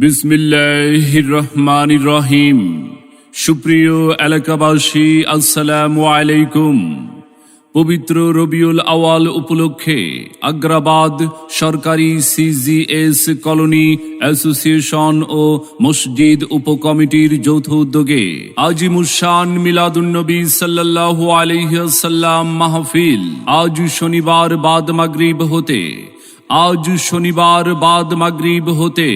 বিসমিল্লাহির রহমানির রহিম সুপ্রিয় এলাকাবাসী, আসসালামু আলাইকুম। পবিত্র রবিউল আওয়াল উপলক্ষে আগ্রাবাদ সরকারি সিজিএস কলোনি অ্যাসোসিয়েশন ও মসজিদ উপকমিটির যৌথ উদ্যোগে আজিমুসান মিলাদুন্নবী সাল্লাল্লাহু আলাইসাল্লাম মাহফিল আজ শনিবার বাদ মাগরিব হতে আজ শনিবার বাদ মাগরিব হতে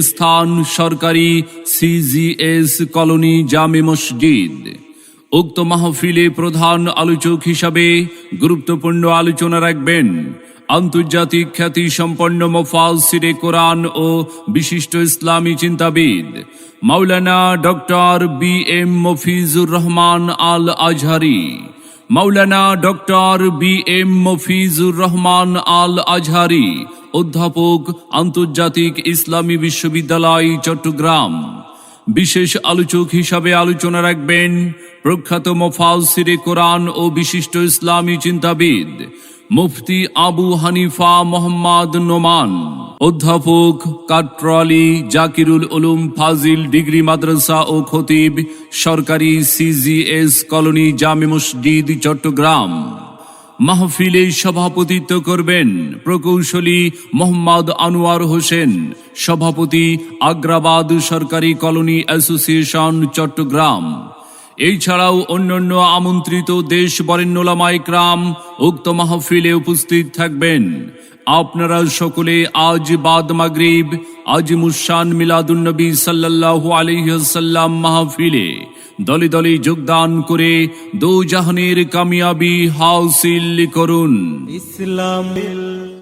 স্থান সরকারি সিজিএস কলোনি জামে মসজিদ। উক্ত মাহফিলে প্রধান আলোচক হিসাবে গুরুত্বপূর্ণ আলোচনা রাখবেন আন্তর্জাতিক খ্যাতি সম্পন্ন মোফাসিরে কোরআন ও বিশিষ্ট ইসলামী চিন্তাবিদ Maulana doctor B M Mafizur Rahman Al Azhari. Maulana doctor B M Mafizur Rahman Al Azhari অধ্যাপক আন্তর্জাতিক ইসলামী বিশ্ববিদ্যালয়, চট্টগ্রাম। বিশেষ আলোচক হিসাবে আলোচনা রাখবেন প্রখ্যাত মোফাসিরে কোরআন ও বিশিষ্ট ইসলামী চিন্তাবিদ মুফতি আবু হানিফা মোহাম্মদ নোমান। অধ্যাপক কাট্রালি জাকিরুল উলুম ফাজিল ডিগ্রি মাদ্রাসা ও খতিব, সরকারি সিজিএস কলোনি জামে মসজিদ, চট্টগ্রাম। মাহফিলে সভাপতিত্ব করবেন প্রকৌশলী মোহাম্মদ আনোয়ার হোসেন, সভাপতি আগ্রাবাদ সরকারি কলোনি অ্যাসোসিয়েশন, চট্টগ্রাম। এছাড়াও অন্যান্য আমন্ত্রিত দেশ বরেণ্যলামায় ক্রাম উক্ত মাহফিলে উপস্থিত থাকবেন। আপনারা সকলে আজ বাদ মাগরিব, আজ মুসান মিলাদুন্নবী সাল্লাল্লাহু আলাইসাল্লাম মাহফিলে দলে দলে যোগদান করে দো জাহানের কামিয়াবি হাউসিল করুন। ইসলাম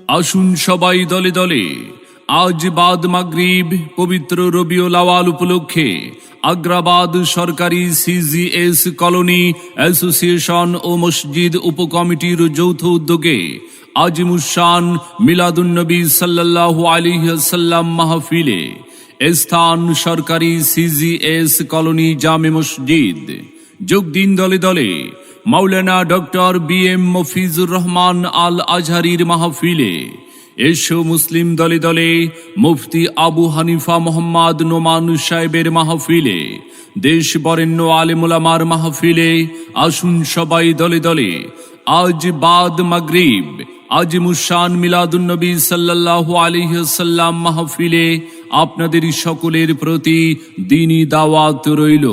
আসুন সবাই দলে দলে। আজ বাদ মাগরিব পবিত্র রবিউল আওয়াল উপলক্ষে আগ্রাবাদ সরকারি সিজিএস কলোনি অ্যাসোসিয়েশন ও মসজিদ উপকমিটির যৌথ উদ্যোগে আজিমুসান মিলাদুন্নবী সাল্লাল্লাহু আলিহাসাল্লাম মাহফিলে স্থান সরকারি সিজিএস কলোনি জামে মসজিদ। যোগ দিন দলে দলে Maulana doctor B M Mafizur Rahman Al আজহারির মাহফিলে এসো মুসলিম দলে দলে মুফতি আবু হানিফা মোহাম্মদ নোমান সাহেবের মাহফিলে, দেশ বরেণ্য আলেমুলামার মাহফিলে আসুন সবাই দলে দলে। আজ বাদ মাগরিব, আজ মুসান মিলাদুন্নবী সাল্লাল্লাহু আলিহাল্লাম মাহফিলে আপনাদের সকলের প্রতি দিনই দাওয়াত রইল।